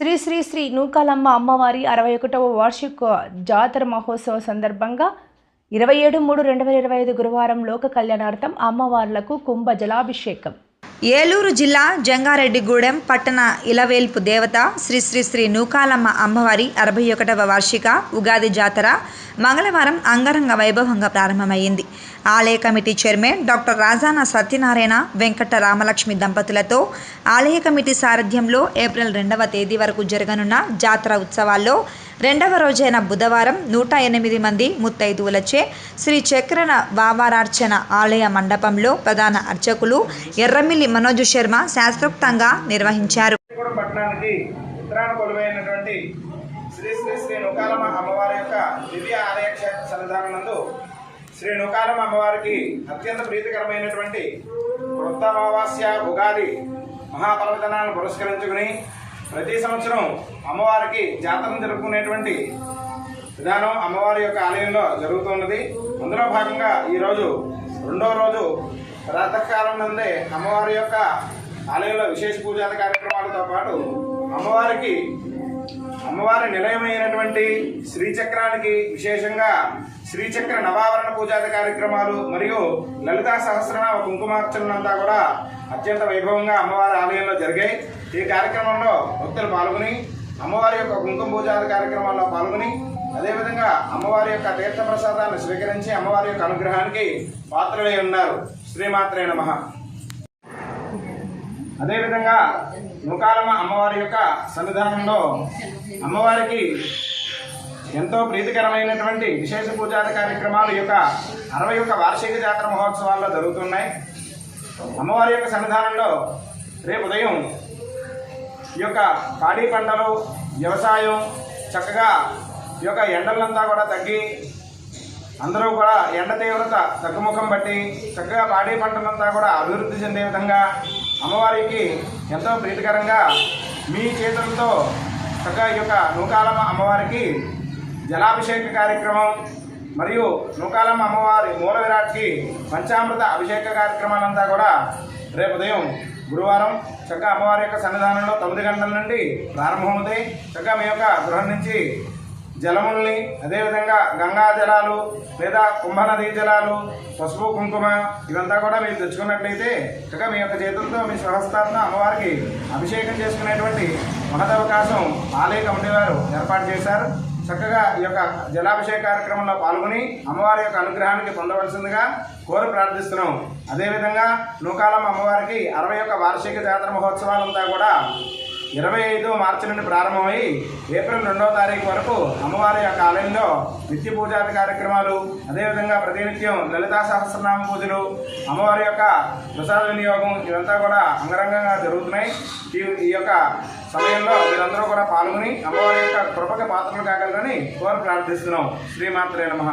శ్రీ శ్రీ శ్రీ నూకాలమ్మ అమ్మవారి అరవై ఒకటవ వార్షిక జాతర మహోత్సవ సందర్భంగా ఇరవై ఏడు మూడు రెండు వేల ఇరవై ఐదు గురువారం లోక కళ్యాణార్థం అమ్మవార్లకు కుంభ జలాభిషేకం. ఏలూరు జిల్లా జంగారెడ్డిగూడెం పట్టణ ఇలవేల్పు దేవత శ్రీ శ్రీ శ్రీ నూకాలమ్మ అమ్మవారి అరవై ఒకటవ వార్షిక ఉగాది జాతర మంగళవారం అంగరంగ వైభవంగా ప్రారంభమైంది ఆలయ committee chairman doctor Rajana Satyanarayana Venkata Ramalakshmi దంపతులతో ఆలయ కమిటీ సారథ్యంలో ఏప్రిల్ రెండవ తేదీ వరకు జరగనున్న జాతర ఉత్సవాల్లో రెండవ రోజైన బుధవారం నూట ఎనిమిది మంది ముత్తైదువులచే శ్రీ చక్రన వావారార్చన ఆలయ మండపంలో ప్రధాన అర్చకులు ఎర్రమిల్లి మనోజ్ శర్మ శాస్త్రోక్తంగా నిర్వహించారు. శ్రీ శ్రీ శ్రీ నూకాలమ్మ అమ్మవారి యొక్క దివ్య ఆలయ క్షేత్ర శ్రీ నూకాలమ్మ అమ్మవారికి అత్యంత ప్రీతికరమైనటువంటి వృత్త అమావాస్య ఉగాది మహాపర్వదనాలను పురస్కరించుకుని ప్రతి సంవత్సరం అమ్మవారికి జాతరను జరుపుకునేటువంటి విధానం అమ్మవారి యొక్క ఆలయంలో జరుగుతున్నది. అందులో భాగంగా ఈరోజు రెండో రోజు ప్రాతకాలం నుండే అమ్మవారి యొక్క ఆలయంలో విశేష పూజాది కార్యక్రమాలతో పాటు అమ్మవారికి అమ్మవారి నిలయమైనటువంటి శ్రీచక్రానికి విశేషంగా శ్రీచక్ర నవావరణ పూజాది కార్యక్రమాలు మరియు లలితా సహస్రనామ కుంకుమార్చనంతా కూడా అత్యంత వైభవంగా అమ్మవారి ఆలయంలో జరిగాయి. ఈ కార్యక్రమంలో భక్తులు పాల్గొని అమ్మవారి యొక్క కుంకుమ పూజాది కార్యక్రమాల్లో పాల్గొని అదేవిధంగా అమ్మవారి యొక్క తీర్థ ప్రసాదాన్ని స్వీకరించి అమ్మవారి యొక్క అనుగ్రహానికి పాత్రలై ఉన్నారు. శ్రీమాత్రే నమః. అదేవిధంగా నూకాలమ్మ అమ్మవారి యొక్క సన్నిధానంలో అమ్మవారికి ఎంతో ప్రీతికరమైనటువంటి విశేష పూజాది కార్యక్రమాలు యొక్క అరవై యొక్క వార్షిక జాతర మహోత్సవాల్లో జరుగుతున్నాయి. అమ్మవారి యొక్క సన్నిధానంలో రేపు ఉదయం ఈ యొక్క పాడి పంటలు వ్యవసాయం చక్కగా ఈ యొక్క ఎండలంతా కూడా తగ్గి అందరూ కూడా ఎండ తీవ్రత తగ్గుముఖం బట్టి చక్కగా పాడి పంటలంతా కూడా అభివృద్ధి చెందే విధంగా అమ్మవారికి ఎంతో ప్రీతికరంగా మీ చేతులతో చక్కగా ఈ యొక్క నూకాలమ్మ అమ్మవారికి జలాభిషేక కార్యక్రమం మరియు నూకాలమ్మ అమ్మవారి మూల విరాట్కి పంచామృత అభిషేక కార్యక్రమాలంతా కూడా రేపు ఉదయం గురువారం చక్కగా అమ్మవారి యొక్క సన్నిధానంలో తొమ్మిది గంటల నుండి ప్రారంభమవుతాయి. చక్కగా మీ యొక్క గృహం నుంచి జలముల్ని అదేవిధంగా గంగా జలాలు లేదా కుంభనదీ జలాలు పసుపు కుంకుమ ఇవంతా కూడా మీరు తెచ్చుకున్నట్లయితే చక్కగా మీ యొక్క చేతులతో మీ స్వహస్తాలతో అమ్మవారికి అభిషేకం చేసుకునేటువంటి మహదవకాశం ఆలయ కమిటీ వారు ఏర్పాటు చేశారు. చక్కగా ఈ యొక్క జలాభిషేక కార్యక్రమంలో పాల్గొని అమ్మవారి యొక్క అనుగ్రహానికి పొందవలసిందిగా కోరి ప్రార్థిస్తున్నాం. అదేవిధంగా నూకాలం అమ్మవారికి అరవై యొక్క వార్షిక జాతర మహోత్సవాలంతా కూడా ఇరవై ఐదు మార్చి నుండి ప్రారంభమై ఏప్రిల్ రెండవ తారీఖు వరకు అమ్మవారి యొక్క ఆలయంలో నిత్య పూజాది కార్యక్రమాలు అదేవిధంగా ప్రతినిత్యం లలితా సహస్రనామ పూజలు అమ్మవారి యొక్క ప్రసాద వినియోగం ఇవంతా కూడా అంగరంగంగా జరుగుతున్నాయి. ఈ ఈ యొక్క సమయంలో మీరందరూ కూడా పాల్గొని అమ్మవారి యొక్క కృపకి పాత్రలు కాగలరని కోరి ప్రార్థిస్తున్నాం. శ్రీమాత్రే నమ.